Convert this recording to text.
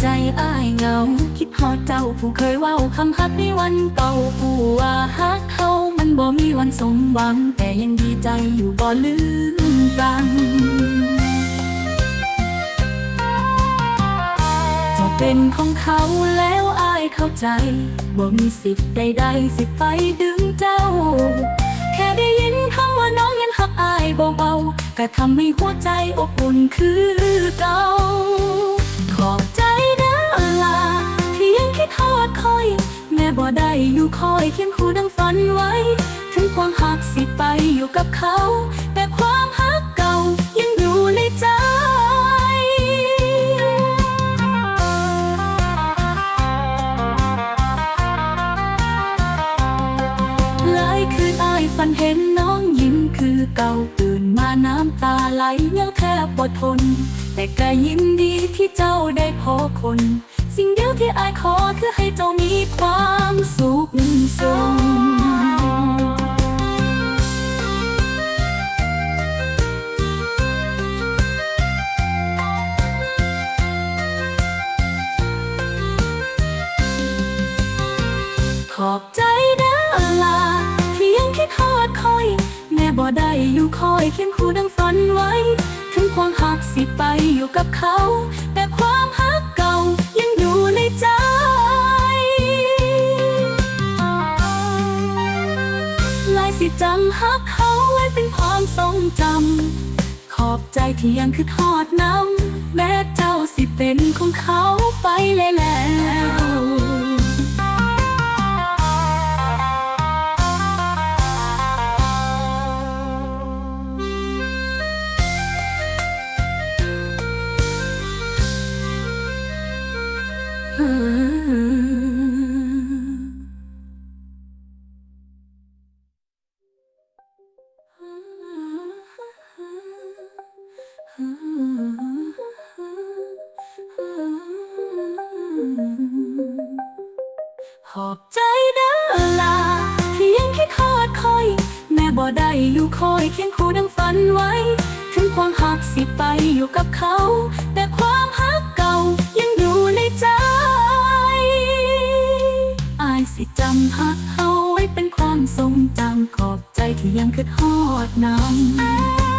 ใจอ้ายเงา คิดฮอดเจ้าผู้เคยเว้าคำฮักในวันเก่าผู้ว่าฮักเขามันบ่มีวันสมหวัง แต่ยังดีใจอยู่บ่ลืมกันจะเป็นของเขาแล้วอายเข้าใจบ่มีสิทธิ์ใดๆสิไปดึงเจ้า แค่ได้ยินคำว่าน้องยังหักอายเบาๆก็ทำให้หัวใจอบอุ่นคือเก่า คอยเคียงคู่ดังฝันไว้ ถึงความหักสิไปอยู่กับเขา แต่ความหักเก่ายังอยู่ในใจหลายคืนอายฝันเห็นน้องยิ้มคือเก่าตื่นมาน้ำตาไหลยังแทบบ่ทน แต่ก็ยินดีที่เจ้าได้พอคน สิ่งเดียวที่อายขอคือให้เจ้ามีความ อบใจเด้อลาที่ยังคิดทอดคอย แม่บ่ได้อยู่คอยเคียงคู่ดังฝันไว้ ถึงความหักสิไปอยู่กับเขา แต่ความหักเก่ายังอยู่ในใจลายสิจำหักเขาไว้เป็นความทรงจำขอบใจที่ยังคือทอดน้ำแม้เจ้าสิเป็นของเขาไปเลยแล้ว ขอบใจเด้อลาที่ยังคิดทอดคอย แม่บ่ได้อยู่คอยเคียงคู่ดังฝันไว้ ถึงความหักสิไปอยู่กับเขา แต่ความหักเก่ายังอยู่ในใจอายสิจำหักเขาไว้เป็นความทรงจำขอบใจที่ยังคือทอดน้ำ